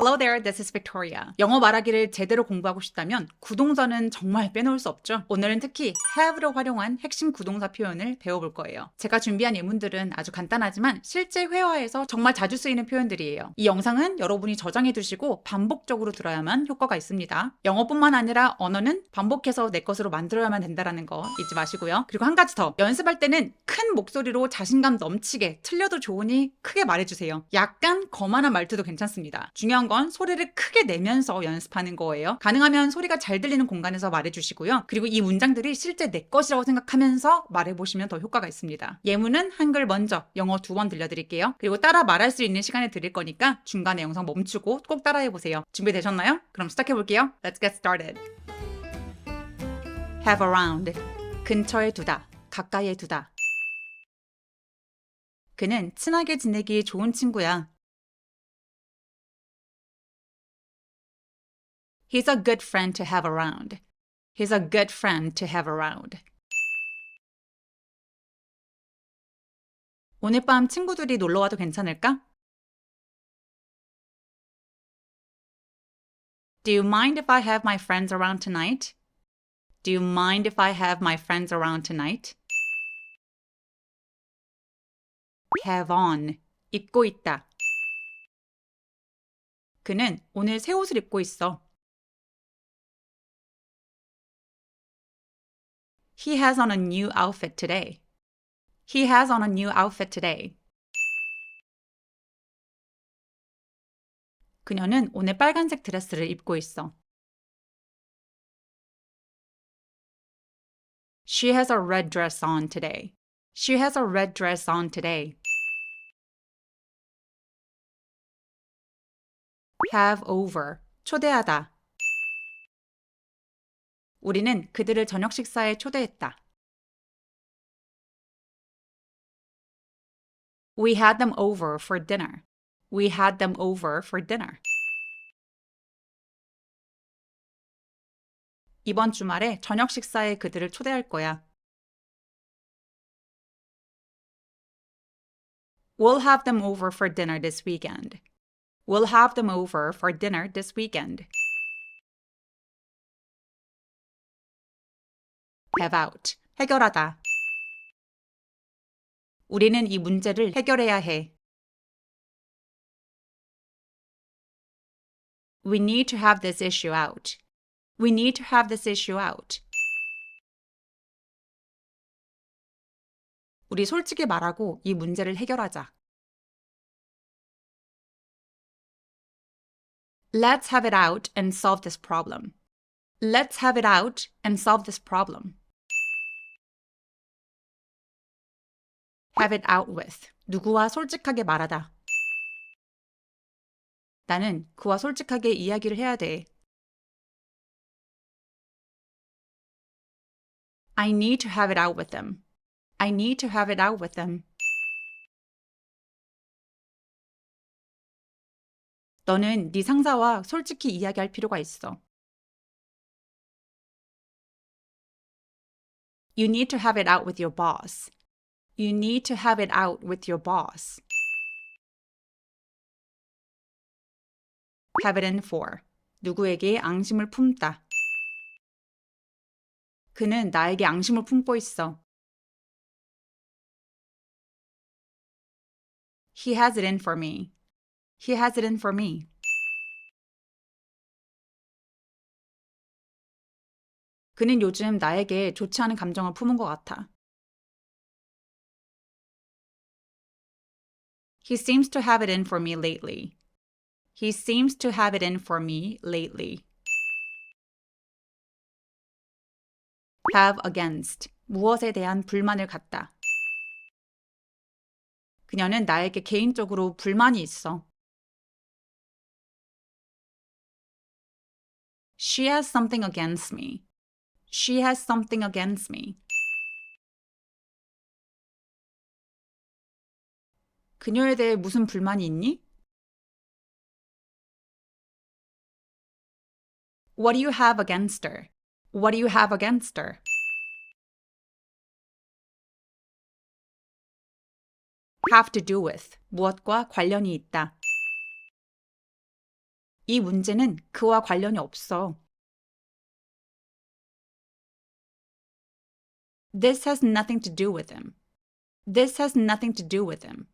Hello there, this is Victoria. 영어 말하기를 제대로 공부하고 싶다면 구동사는 정말 빼놓을 수 없죠. 오늘은 특히 have를 활용한 핵심 구동사 표현을 배워볼 거예요. 제가 준비한 예문들은 아주 간단하지만 실제 회화에서 정말 자주 쓰이는 표현들이에요. 이 영상은 여러분이 저장해 두시고 반복적으로 들어야만 효과가 있습니다. 영어뿐만 아니라 언어는 반복해서 내 것으로 만들어야만 된다는 거 잊지 마시고요. 그리고 한 가지 더. 연습할 때는 큰 목소리로 자신감 넘치게 틀려도 좋으니 크게 말해주세요. 약간 거만한 말투도 괜찮습니다. 중요한 건 소리를 크게 내면서 연습하는 거예요. 가능하면 소리가 잘 들리는 공간에서 말해주시고요. 그리고 이 문장들이 실제 내 것이라고 생각하면서 말해보시면 더 효과가 있습니다. 예문은 한글 먼저, 영어 두 번 들려드릴게요. 그리고 따라 말할 수 있는 시간을 드릴 거니까 중간에 영상 멈추고 꼭 따라해보세요. 준비되셨나요? 그럼 시작해볼게요. Let's get started. Have around. 근처에 두다. 가까이에 두다. 그는 친하게 지내기 좋은 친구야. He's a good friend to have around. He's a good friend to have around. 오늘 밤 친구들이 놀러 와도 괜찮을까? Do you mind if I have my friends around tonight? Do you mind if I have my friends around tonight? have on. 입고 있다. 그는 오늘 새 옷을 입고 있어. He has on a new outfit today. He has on a new outfit today. 그녀는 오늘 빨간색 드레스를 입고 있어. She has a red dress on today. She has a red dress on today. have over. 초대하다. 우리는 그들을 저녁 식사에 초대했다. We had them over for dinner. We had them over for dinner. 이번 주말에 저녁 식사에 그들을 초대할 거야. We'll have them over for dinner this weekend. We'll have them over for dinner this weekend. have out. 해결하다. 우리는 이 문제를 해결해야 해. We need to have this issue out. We need to have this issue out. 우리 솔직히 말하고 이 문제를 해결하자. Let's have it out and solve this problem. Let's have it out and solve this problem. Have it out with. 누구와 솔직하게 말하다. 나는 그와 솔직하게 이야기를 해야 돼. I need to have it out with them. I need to have it out with them. 너는 네 상사와 솔직히 이야기할 필요가 있어. You need to have it out with your boss. You need to have it out with your boss. Have it in for. 누구에게 앙심을 품다. 그는 나에게 앙심을 품고 있어. He has it in for me. He has it in for me. 그는 요즘 나에게 좋지 않은 감정을 품은 것 같아. He seems to have it in for me lately. He seems to have it in for me lately. have against. 무엇에 대한 불만을 갖다. 그녀는 나에게 개인적으로 불만이 있어. She has something against me. She has something against me. 그녀에 대해 무슨 불만이 있니? What do you have against her? What do you have against her? have to do with 무엇과 관련이 있다. 이 문제는 그와 관련이 없어. This has nothing to do with him. This has nothing to do with him.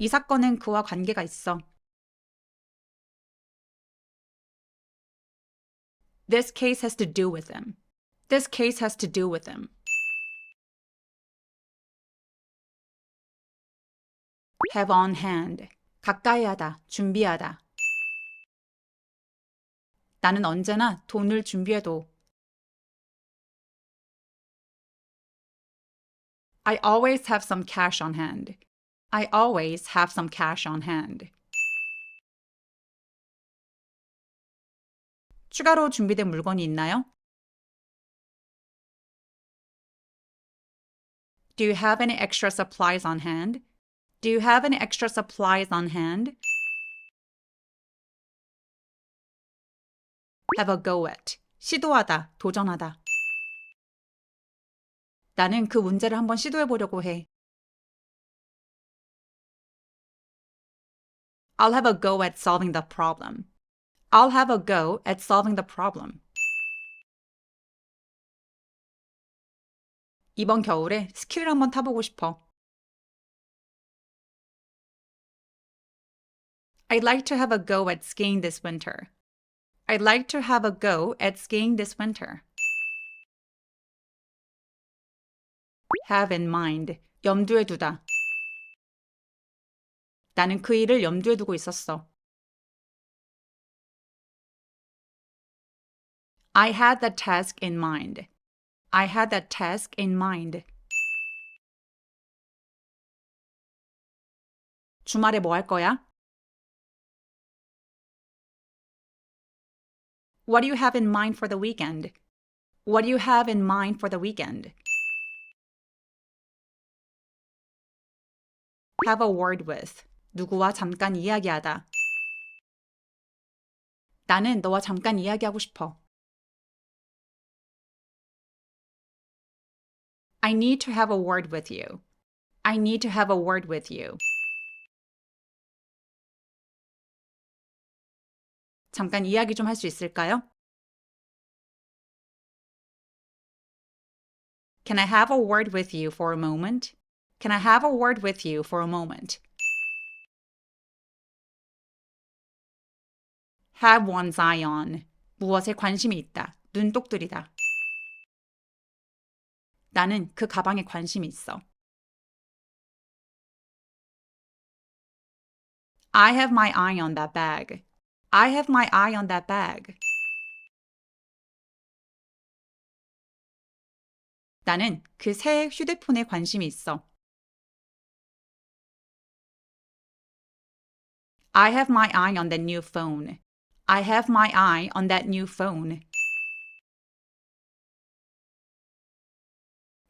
이 사건은 그와 관계가 있어. 가까이 하다, 준비하다. 나는 언제나 돈을 준비해도. I always have some cash on hand. I always have some cash on hand. 추가로 준비된 물건이 있나요? Do you have any extra supplies on hand? Do you have any extra supplies on hand? Have a go at. 시도하다, 도전하다. 나는 그 문제를 한번 시도해 보려고 해. I'll have a go at solving the problem. I'll have a go at solving the problem. 이번 겨울에 스키를 한번 타보고 싶어. I'd like to have a go at skiing this winter. I'd like to have a go at skiing this winter. have in mind. 염두에 두다. 나는 그 일을 염두에 두고 있었어. I had that task in mind. I had that task in mind. 주말에 뭐 할 거야? What do you have in mind for the weekend? What do you have in mind for the weekend? Have a word with. 누구와 잠깐 이야기하다. 나는 너와 잠깐 이야기하고 싶어. I need to have a word with you. I need to have a word with you. 잠깐 이야기 좀 할 수 있을까요? Can I have a word with you for a moment? Can I have a word with you for a moment? Have one's eye on. 무엇에 관심이 있다. 눈독 들이다. 나는 그 가방에 관심이 있어. I have my eye on that bag. I have my eye on that bag. 나는 그 새 휴대폰에 관심이 있어. I have my eye on that new phone. I have my eye on that new phone.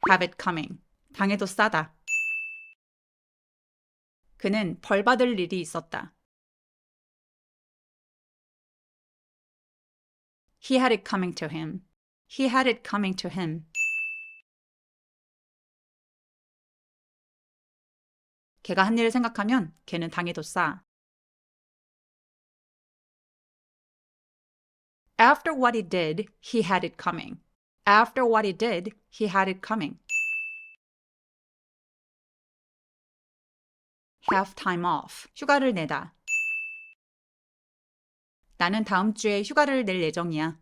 Have it coming. 당해도 싸다. 그는 벌 받을 일이 있었다. He had it coming to him. He had it coming to him. 걔가 한 일을 생각하면 걔는 당해도 싸. After what he did, he had it coming. After what he did, he had it coming. Have time off. 휴가를 내다. 나는 다음 주에 휴가를 낼 예정이야.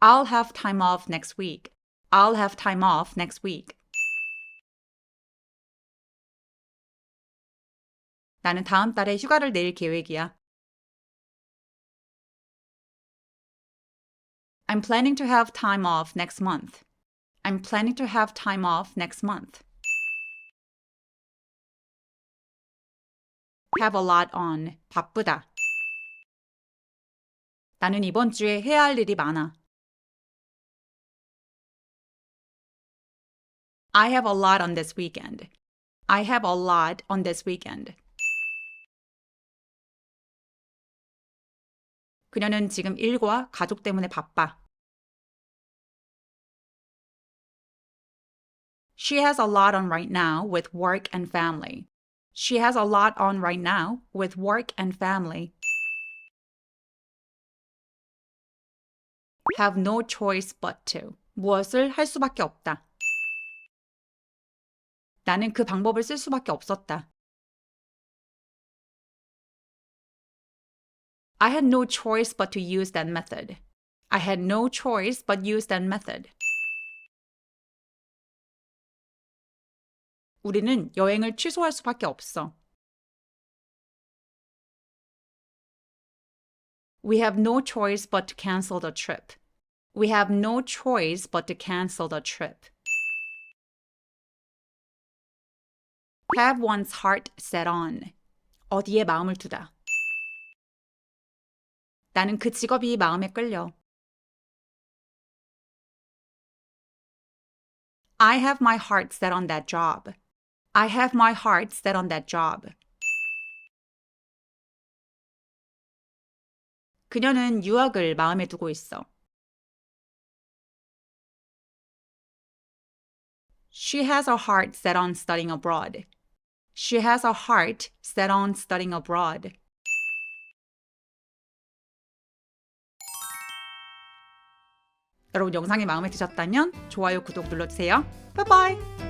I'll have time off next week. I'll have time off next week. 나는 다음 달에 휴가를 낼 계획이야. I'm planning to have time off next month. I'm planning to have time off next month. have a lot on. 바쁘다. 나는 이번 주에 해야 할 일이 많아. I have a lot on this weekend. I have a lot on this weekend. 그녀는 지금 일과 가족 때문에 바빠. She has a lot on right now with work and family. She has a lot on right now with work and family. Have no choice but to. 무엇을 할 수밖에 없다. 나는 그 방법을 쓸 수밖에 없었다. I had no choice but to use that method. I had no choice but use that method. 우리는 여행을 취소할 수밖에 없어. We have no choice but to cancel the trip. We have no choice but to cancel the trip. Have one's heart set on. 어디에 마음을 두다. 나는 그 직업이 마음에 끌려. I have my heart set on that job. I have my heart set on that job. 그녀는 유학을 마음에 두고 있어. She has her heart set on studying abroad. She has her heart set on studying abroad. 여러분 영상이 마음에 드셨다면 좋아요, 구독 눌러주세요. 바이바이!